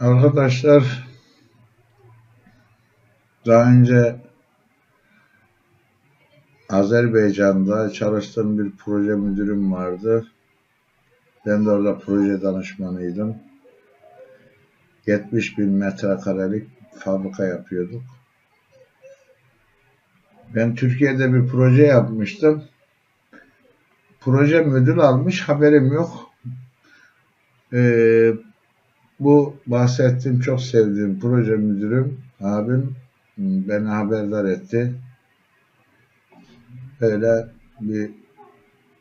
Arkadaşlar daha önce Azerbaycan'da çalıştığım bir proje müdürüm vardı. Ben de orada proje danışmanıydım. 70 bin metrekarelik fabrika yapıyorduk. Ben Türkiye'de bir proje yapmıştım. Proje müdür almış, haberim yok. Ee, bu bahsettiğim çok sevdiğim proje müdürüm, abim beni haberdar etti. Böyle bir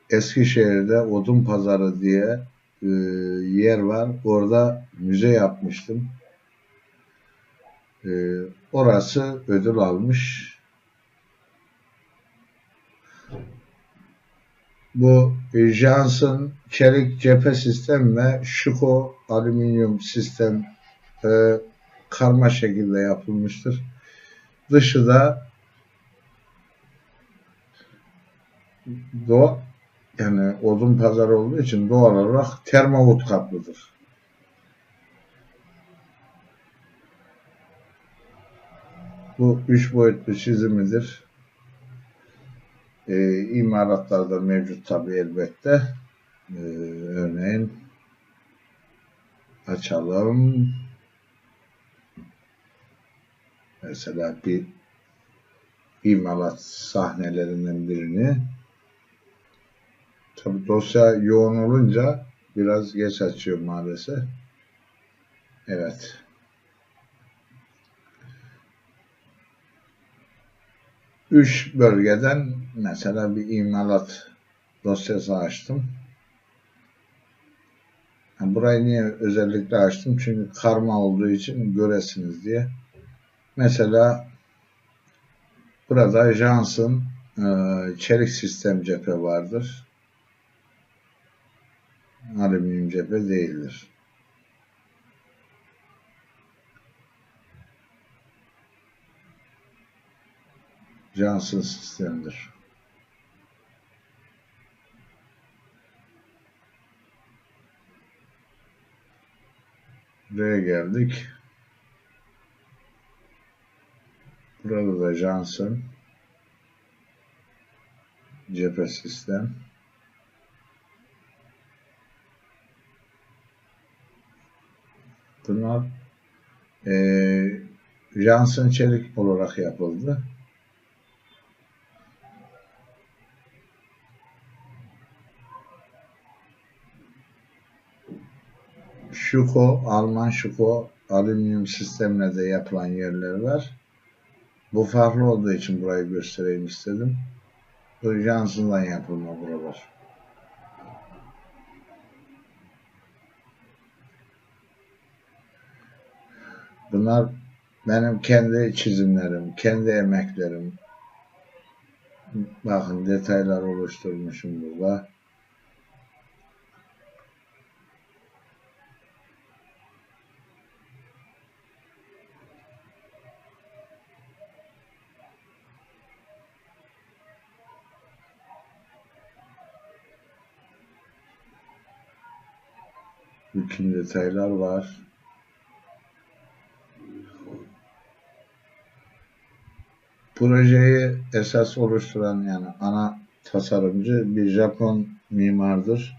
Eskişehir'de Odun Pazarı diye e, yer var. Orada müze yapmıştım. E, orası ödül almış. Bu Johnson çelik cephe sistem ve Schuko alüminyum sistem e, karma şekilde yapılmıştır. Dışı da doğal yani odun pazarı olduğu için doğal olarak termavut kaplıdır. Bu üç boyutlu çizimidir. Ee, imalatlarda mevcut tabi elbette. Ee, örneğin açalım. Mesela bir imalat sahnelerinden birini Tabi dosya yoğun olunca biraz geç açıyor maalesef. Evet. Üç bölgeden mesela bir imalat dosyası açtım. Burayı niye özellikle açtım? Çünkü karma olduğu için göresiniz diye. Mesela burada Johnson e, çelik sistem cephe vardır alüminyum cephe değildir. Johnson sistemdir. Buraya geldik. Burada da Johnson cephe sistem. Bunlar e, Johnson çelik olarak yapıldı. Şuko, Alman Şuko alüminyum sistemle de yapılan yerler var. Bu farklı olduğu için burayı göstereyim istedim. Bu Johnson'dan yapılma buralar. Bunlar benim kendi çizimlerim, kendi emeklerim. Bakın detaylar oluşturmuşum burada. Bütün detaylar var. projeyi esas oluşturan yani ana tasarımcı bir Japon mimardır.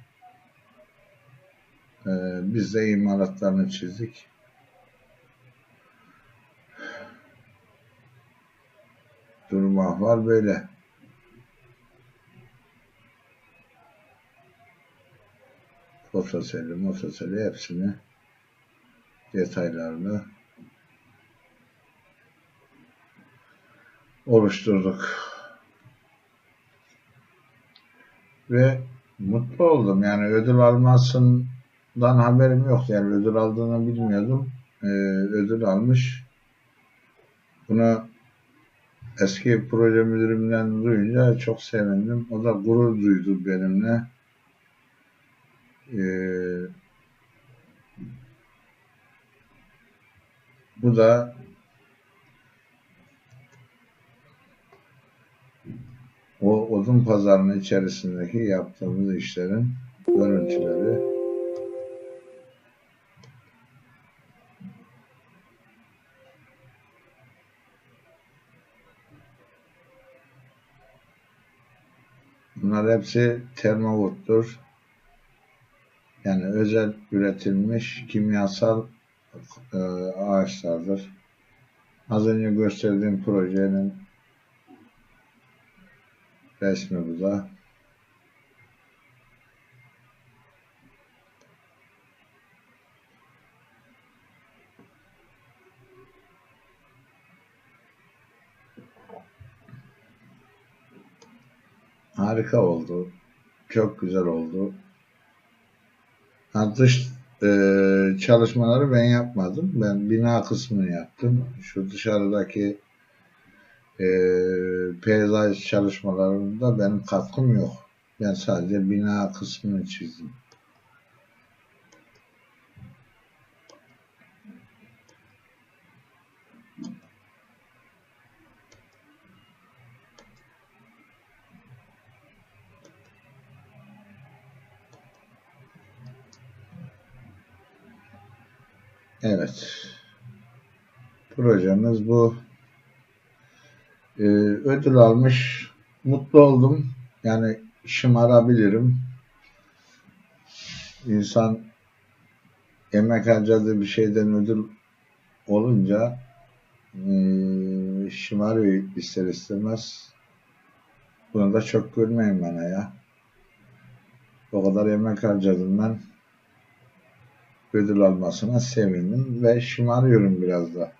Ee, biz de imalatlarını çizdik. Durum var böyle. Fotoseli, motoseli hepsini detaylarını oluşturduk. Ve mutlu oldum. Yani ödül almasından haberim yok. Yani ödül aldığını bilmiyordum. Ee, ödül almış. Bunu eski proje müdürümden duyunca çok sevindim. O da gurur duydu benimle e, bu da o odun pazarının içerisindeki yaptığımız işlerin görüntüleri Bunlar hepsi termovuttur. Yani özel üretilmiş kimyasal e, ağaçlardır. Az önce gösterdiğim projenin resmi bu da. Harika oldu. Çok güzel oldu. Ha, dış e, çalışmaları ben yapmadım. Ben bina kısmını yaptım. Şu dışarıdaki e, peyzaj çalışmalarında benim katkım yok. Ben sadece bina kısmını çizdim. Evet. Projemiz bu. Ee, ödül almış. Mutlu oldum. Yani şımarabilirim. İnsan emek harcadığı bir şeyden ödül olunca e, şımarıyor ister istemez. Bunu da çok görmeyin bana ya. O kadar emek harcadım ben ödül almasına sevindim ve şımarıyorum biraz da.